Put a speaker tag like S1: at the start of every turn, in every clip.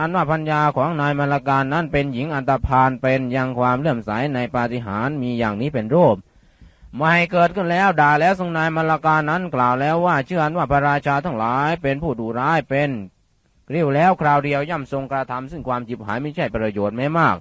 S1: อันว่าพัญญาของนายมรการนั้นเป็นหญิงอันตพานเป็นยังความเลื่อมใสในปาฏิหาริย์มีอย่างนี้เป็นรูปไม่เกิดขึ้นแล้วด่าแล้วทรงนายมรการนั้นกล่าวแล้วว่าเชื่ออันว่าพระราชาทั้งหลายเป็นผู้ดุร้ายเป็นเรียวแล้วคราวเดียวย่ำทรงกระทำซึ่งความจิบหายไม่ใช่ประโยชน์ไม่มาก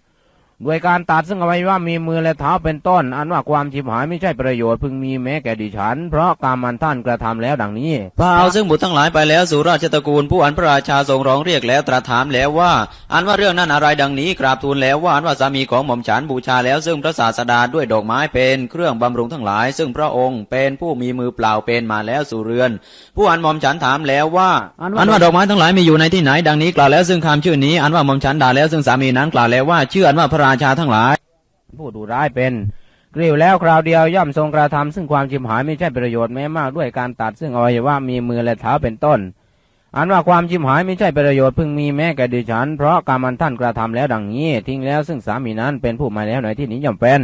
S1: ด้วยการตัดซึ่งอวัยวะมีมือและเท้าเป็นต้น อันว่าความจิบหายไม่ใช่ประโยชน์พึงมีแม้แก่ดิฉัน เพราะกรรมมันท่านกระทำแล้วดังนี้
S2: พาเอาซึ่งบุตรทั้งหลายไปแล้วสู่ราชตระกูลผู้อันพระราชาทรงร้องเรียกแล้วตรัสถามแล้วว่า อันว่าเรื่องนั้นอะไรดังนี้ กราบทูลแล้วว่าอันว่าสามีของหม่อมฉันบูชาแล้วซึ่งพระศาสดาด้วยดอกไม้เป็นเครื่องบำรุงทั้งหลาย ซึ่งพระองค์เป็นผู้มีมือเปล่าเป็นมาแล้วสู่เรือน ผู้อันหม่อมฉันถามแล้วว่า
S1: อันว่า
S2: อันว่าดอกไม้ทั้งหลายมีอยู่ในที่ไหนดังนี้กล่าวแล้วซึ่งคำชื่อนี้อันว่าหม่อมฉันด่าแล้วซึ่งสามีนั้นกล่าวแล้วว่าชื่ออันว่าพระราชาทั้งหลาย
S1: ผู้ดุร้ายเป็นกริ้วแล้วคราวเดียวย่อมทรงกระทำซึ่งความชิมหายไม่ใช่ประโยชน์แม้มากด้วยการตัดซึ่งอวัยวะมีมือและเท้าเป็นต้น อันว่าความชิมหายไม่ใช่ประโยชน์พึงมีแม้แก่ดิฉัน เพราะกรรมอันท่านกระทำแล้วดังนี้ ทิ้งแล้วซึ่งสามีนั้นเป็นผู้มาแล้วในที่นี้ย่อมเป็น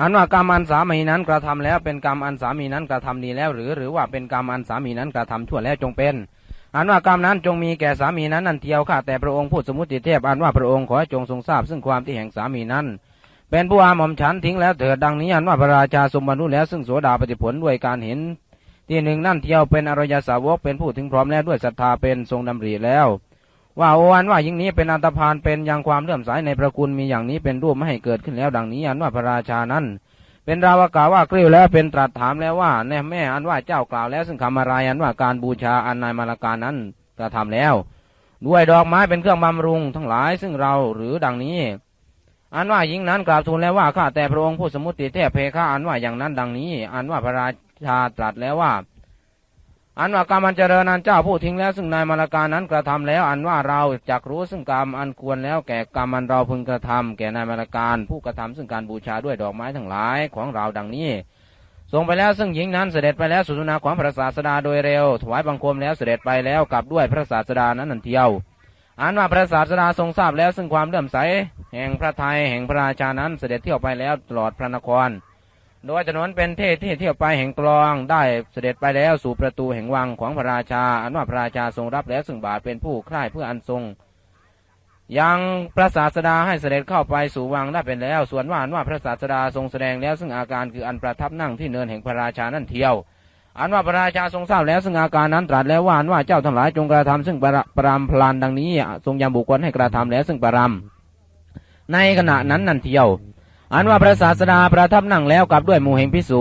S1: อันว่ากรรมอันสามีนั้นกระทำแล้วเป็นกรรมอันสามีนั้นกระทำดีแล้วหรือหรือว่าเป็นกรรมอันสามีนั้นกระทำชั่วแล้วจงเป็น อันว่ากรรมนั้นจงมีแก่สามีนั้นนันเทียวข้าแต่พระองค์ผู้สมมติเทพอันว่าพระองค์ขอจงทรงทราบซึ่งความที่แห่งสามีนั้น เป็นผู้อาหม่อมฉันทิ้งแล้วเถิดดังนี้อันว่าพระราชาสมบรรลุแล้วซึ่งโสดาปฏิผลด้วยการเห็น ที่หนึ่งนั่นเทียวเป็นอริยสาวกเป็นผู้ถึงพร้อมแล้วด้วยศรัทธาเป็นทรงดำริแล้ว ว่าโออันว่ายิ่งนี้เป็นอันตพานเป็นยังความเลื่อมใสในพระคุณมีอย่างนี้เป็นรูปไม่ให้เกิดขึ้นแล้วดังนี้อันว่าพระราชานั้น เป็นราวกาว่ากริ้วแล้วเป็นตรัสถามแล้วว่าแน่แม่อันว่าเจ้ากล่าวแล้ว ซึ่งคำอะไรอันว่าการบูชาอันนายมาลการนั้นกระทำแล้ว ด้วยดอกไม้เป็นเครื่องบำรุงทั้งหลายซึ่งเราหรือดังนี้ อันว่าหญิงนั้นกราบทูลแล้วว่าข้าแต่พระองค์ผู้สมมติเทพเพคะอันว่าอย่างนั้นดังนี้ อันว่าพระราชาตรัสแล้วว่า อันว่ากรรมันเจริญนันเจ้าผู้ทิ้งแล้วซึ่งนายมาลาการนั้นกระทำแล้ว อันว่าเราจักรู้ซึ่งกรรมอันควรแล้วแก่กรรมอันเราพึงกระทำแก่นายมาลาการผู้กระทำซึ่งการบูชาด้วยดอกไม้ทั้งหลายของเราดังนี้ทรงไปแล้วซึ่งหญิงนั้นเสด็จไปแล้วสุสนาของพระศาสดาโดยเร็ว ถวายบังคมแล้วเสด็จไปแล้วกลับด้วยพระศาสดานั้นนันเทียวอันว่าพระศาสดาทรงทราบแล้วซึ่งความเลื่อมใส แห่งพระไทยแห่งพระราชานั้นเสด็จเที่ยวไปแล้วตลอดพระนคร โดยถนนเป็นเทศที่เที่ยวไปแห่งกลองได้เสด็จไปแล้วสู่ประตูแห่งวังของพระราชา อันว่าพระราชาทรงรับแล้วซึ่งบาทเป็นผู้ใคร่เพื่ออันทรง ยังพระศาสดาให้เสด็จเข้าไปสู่วังได้เป็นแล้ว ส่วนว่าอันว่าพระศาสดาทรงแสดงแล้วซึ่งอาการคืออันประทับนั่งที่เนินแห่งพระราชานั่นเที่ยว อันว่าพระราชาทรงทราบแล้วซึ่งอาการนั้นตรัสแล้วว่าอันว่าเจ้าทั้งหลายจงกระทำซึ่งประปรามพลานดังนี้ ทรงยำบุคคลให้กระทำแล้วซึ่งปรามในขณะนั้นนั่นเที่ยว อันว่าพระศาสดาประทับนั่งแล้วกลับด้วยหมู่แห่งพิสู